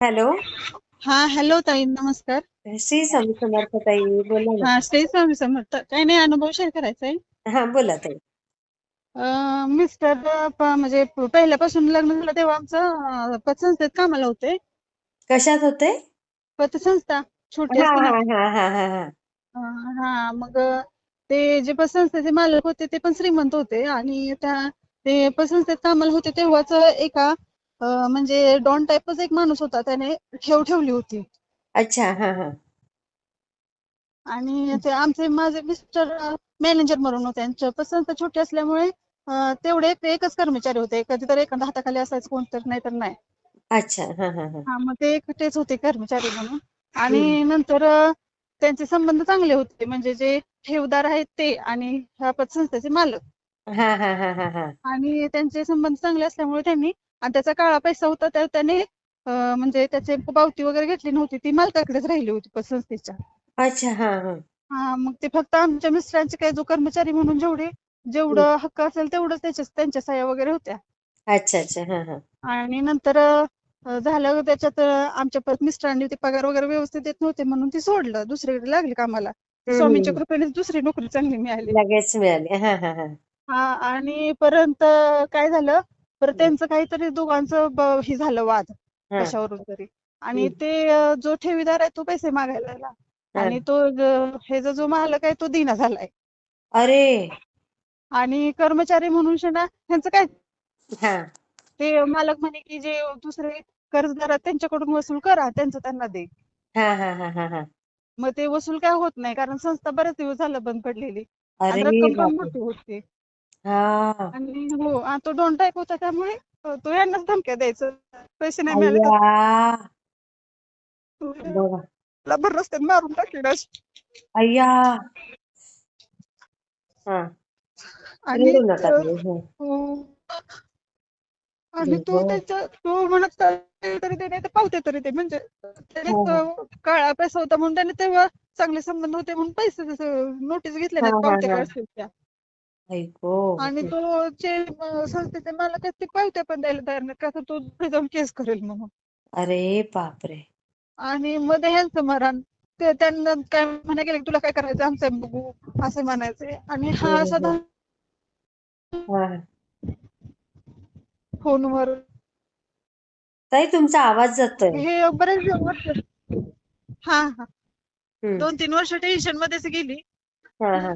Hello. हा hello ताई नमस्कार. श्री स्वामी समर्थ ताई बोला ना. हा श्री स्वामी समर्थ. काही नाही अनुभव शेअर करायचा आहे. हा बोला ताई. अं, मिस्टर प- म्हणजे प- पहिल्यापासून लग्न झालं तेव्हा आमचं अं, पतसंस्थेत कामाला होते. कशात होते? पतसंस्था छोटी हा असते हा ना हा हा हा हा. अं, हा मग ते जे पतसंस्थेचे मालक होते ते पण श्रीमंत होते. आणि त्या ते पतसंस्थेत कामाला होते तेव्हाच एका म्हणजे डॉन टाईपच एक माणूस होता त्याने ठेव ठेवली होती. अच्छा हा हा. आणि ते आमचे माझे मिस्टर मॅनेजर म्हणून होते त्यांच्या पसंत छोटी असल्यामुळे तेवढे एक एकच कर्मचारी होते कधीतरी एखादा हाताखाली असायचं कोण तर नाही तर नाही. अच्छा हा हा हा. हा मग ते एकटेच होते कर्मचारी म्हणून. आणि नंतर त्यांचे संबंध चांगले होते म्हणजे जे ठेवदार आहेत ते आणि ह्या पतसंस्थेचे मालक. हा हा हा हा हा. आणि त्यांचे संबंध चांगले असल्यामुळे त्यांनी आणि त्याचा काळा पैसा होता तर त्याने म्हणजे त्याचे पावती वगैरे घेतली नव्हती. ती मालकाकडेच राहिली होती पतसंस्थेच्या अच्छा हा हा. हा मग ते फक्त आमच्या मिस्टरांचे काही जो कर्मचारी म्हणून जेवढे जेवढं हक्क असेल तेवढंच त्याच्या त्यांच्या सह्या वगैरे होत्या. अच्छा अच्छा हा हा. आणि नंतर झालं त्याच्यात आमच्या परत मिस्टरांनी ते पगार वगैरे व्यवस्थित देत नव्हते म्हणून ती सोडलं. दुसरीकडे लागली कामाला. स्वामींच्या. कृपेने दुसरी नोकरी चांगली मिळाली. लगेच मिळाली. हा हा हा. हा आणि परत काय झालं? परत त्यांचं काहीतरी दोघांचं हे झालं वाद कशावरून तरी. आणि. ते जो ठेवीदार आहे तो पैसे मागायला हा. आणि तो ह्याचा जो मालक आहे तो दिना झालाय. अरे! आणि कर्मचारी म्हणून शेना ह्यांचं काय? हा. ते मालक म्हणे की जे दुसरे कर्जदार आहेत त्यांच्याकडून वसूल करा त्यांचं त्यांना दे. मग ते वसूल काय होत नाही कारण संस्था बरेच दिवस झालं बंद पडलेली. रक्कम पण मोठी होती. हा. आणि हो आणि तो डॉन टाईप होता त्यामुळे तो यांनाच धमक्या द्यायचा. पैसे नाही मिळाले अय्या. तर बघा. तुला भर रस्त्यात मारून टाकेल अशी. अय्या. हा. आणि रडू नका अं, ताई हो. हो. आणि तो. त्याच्या तो म्हणत तरी ते नाही तर पावते तरी ते. म्हणजे त्याने हा हा. तो काळा पैसा होता म्हणून त्याने तेव्हा चांगले संबंध होते म्हणून पैसे नोटीस घेतल्या हा नाहीत हा पावत्या हा. काढतील त्या ऐको. आणि तो जे अं, संस्थेचे मालक आहेत ते पावत्या पण द्यायला तयार नाही. का तर तो घरी जाऊन केस करेल म्हणून अरे बापरे. आणि मध्ये ह्यांचं मरण. ते त्यांना काय म्हणा गेलं की तुला काय करायचं? आमचं आहे बघू. असे म्हणायचे. आणि हा असा हम्म. हा. फोनवर. ताई तुमचा आवाज जातोय. हे बरेच वर्ष हा हा. हम्म. दोन तीन वर्ष टेन्शन मध्येच गेली. हा हा.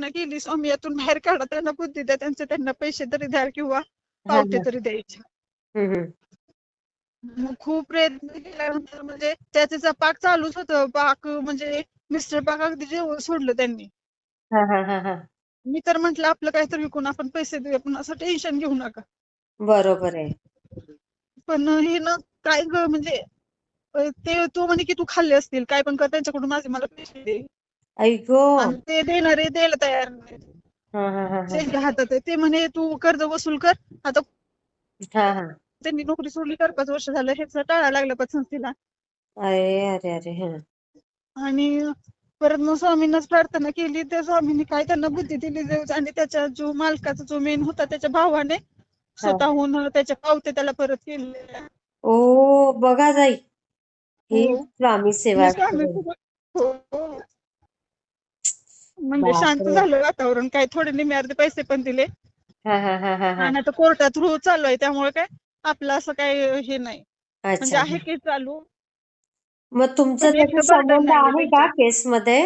त्यांना गेली स्वामी यातून बाहेर काढा त्यांना बुद्धी द्या त्यांचे त्यांना पैसे तरी द्या किंवा हा पावते तरी द्यायचे. मग खूप प्रयत्न केल्यानंतर म्हणजे त्याचं पाक चालूच होतं पाक म्हणजे मिस्टर पाक अगदी जेवण सोडलं त्यांनी. मी तर म्हंटल आपलं काहीतरी विकून आपण पैसे देऊया पण असं टेन्शन घेऊ नका. बरोबर आहे. पण हे ना काय ग म्हणजे ते तू म्हणे की तू खाल्ले असतील काय पण कर त्यांच्याकडून माझे मला पैसे दे. ऐको. आणि ते देणारे द्यायला तयार नाहीत हा हा हा हा. त्यांच्या हातात आहे. ते म्हणे तू कर्ज वसूल कर. आता हा हा. त्यांनी नोकरी सोडली. चार पाच वर्ष झालं. हेच टाळा लागलं पतसंस्थेला. अरे अरे अरे हा. आणि परत मग स्वामींनाच प्रार्थना केली. त्या स्वामींनी काय त्यांना बुद्धी दिली देव आणि त्याच्या जो मालकाचा जो मेन होता त्याच्या भावाने हा. स्वतःहून त्याच्या पावते त्याला परत केलेल्या. ओ बघा ताई. ही हो. स्वामी सेवा स्वामी हो हो. म्हणजे शांत झालं वातावरण. काय थोडे निम्मे अर्धे पैसे पण दिले. हा हा हा हा हा. आणि आता कोर्टात थ्रू चालू आहे. त्यामुळे काय आपलं असं काही हे नाही. म्हणजे आहे की चालू? मग तुमचा त्याचा संबंध आहे का. केस मध्ये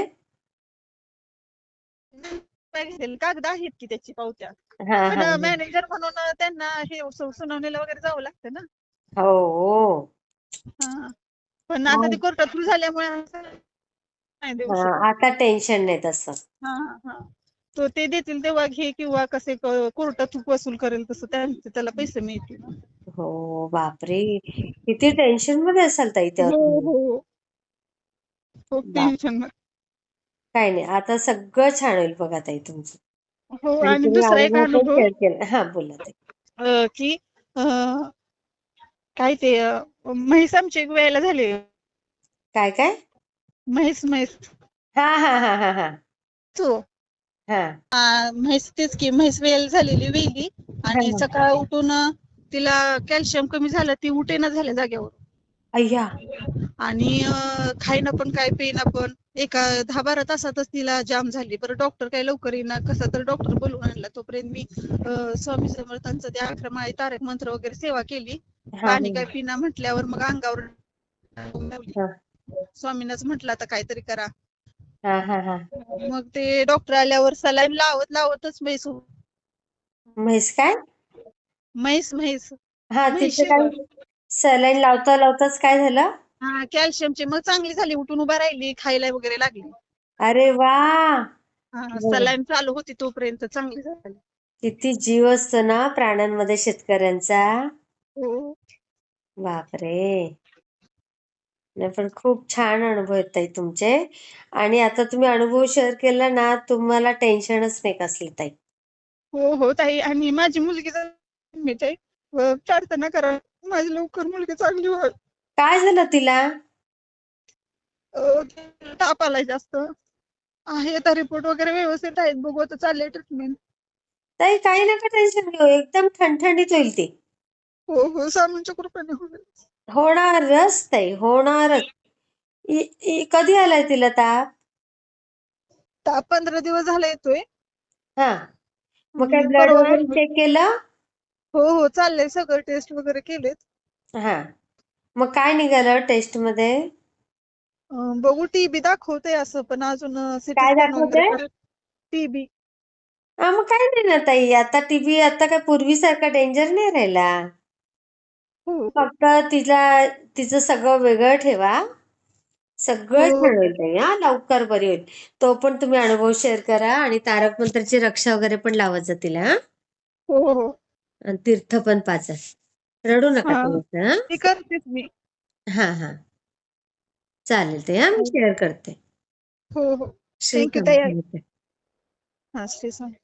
कागद आहेत की त्याची पावत्या? पण. मॅनेजर म्हणून त्यांना हे सुनावणीला वगैरे जावं लागतं ना. हो हो. पण आता ते कोर्टात थ्रू झाल्यामुळे नाही देऊ हा, शकत. आता टेन्शन नाही तसं. हा हा. तो ते देतील तेव्हा घे किंवा कसे कोर्टात वसूल करेल तसं त्यांचे त्याला पैसे मिळतील. हो बापरे. किती टेन्शनमध्ये असाल ताई तेव्हा हो तुम्ही. हो. खूप बाप टेन्शन काय नाही आता सगळं छान होईल बघा ताई तुमचं. हो आणि आणि तुम्ही दुसरा एक अनुभव पण अनुभव शेअर केला. हा बोला ताई. अं, की अं, काय ते अं, म्हैस आमची एक वेळेला झाली. काय काय? म्हैस म्हैस. हा हा हा हा हा. तो. हा. आ, म्हैस तेच की म्हैस वेल झालेली वेली आणि हा. सकाळ उठून अं, तिला कॅल्शियम कमी झालं ती उठेना झाल्या जागेवर अय्या. आणि अं, खाईना पण काय पेना पण एका दहा बारा तासातच तिला जाम झाली. बरं डॉक्टर काय लवकर येईना कसा तर डॉक्टर बोलवून आणला तोपर्यंत मी अं, स्वामी समर्थांचं ते अकरा माळी तारक मंत्र वगैरे सेवा केली. हा पाणी काय पिना म्हटल्यावर मग अंगावर लावली. हा. स्वामींनाच म्हटलं आता काहीतरी करा. हा हा हा. मग ते डॉक्टर आल्यावर सलाईन लावत लावतच म्हैस म्हैस काय? म्हैस म्हैस. हा तिथे काय? सलाईन लावता लावताच काय झालं? हा कॅल्शियमची मग चांगली झाली उठून उभा राहिली खायला वगैरे लागली. अरे वा! हा बरं. सलाईन चालू होती तोपर्यंत चांगली झाली. किती जीव असतो ना प्राण्यांमध्ये शेतकऱ्यांचा. हो. बापरे! नाही पण खूप छान अनुभव आहेत ताई तुमचे. आणि आता तुम्ही अनुभव शेअर केला ना तुम्हाला टेन्शनच नाही कसलं ताई? हो हो ताई. आणि माझी मुलगी मी ताई प्रार्थना करा माझी लवकर मुलगी चांगली व्हावी काय झालं तिला? अं, ताप आलाय जास्त. आहे आता रिपोर्ट वगैरे व्यवस्थित आहेत. बघू आता चाललंय ट्रीटमेंट ताई काही नका टेन्शन घेऊ. एकदम ठणठणीत होईल ती. हो हो. स्वामींच्या कृपेने होईल. होणारच ताई होणारच इ- इ- कधी आलाय तिला ताप? ताप पंधरा दिवस झाला येतोय. हा. मग काय ब्लड परवा वगैरे चेक केलं? हो हो चाललंय सगळं टेस्ट वगैरे केलेत. हा. मग काय निघालं टेस्टमध्ये अं, बघू टीबी दाखवतंय असं पण अजून सिटी काय स्कॅन वगैरे दाखवतंय? टीबी हा मग काय नाही ना ताई आता टीबी आता काय पूर्वीसारखा डेंजर नाही राहिला. हो. फक्त तिला तिचं सगळं वेगळं ठेवा. सगळं हो. छान होईल ताई हा लवकर बरी होईल. तो पण तुम्ही अनुभव शेअर करा आणि तारक मंत्राची रक्षा वगैरे पण लावत जा तिला हा. हो हो. आणि तीर्थ पण पाचा रडू नका हा. तुम्ही हा. ती करतेच मी. हा हा. चालेल ते हा मी शेअर करते. हो हो. श्री ताई. हा श्री स्वामी.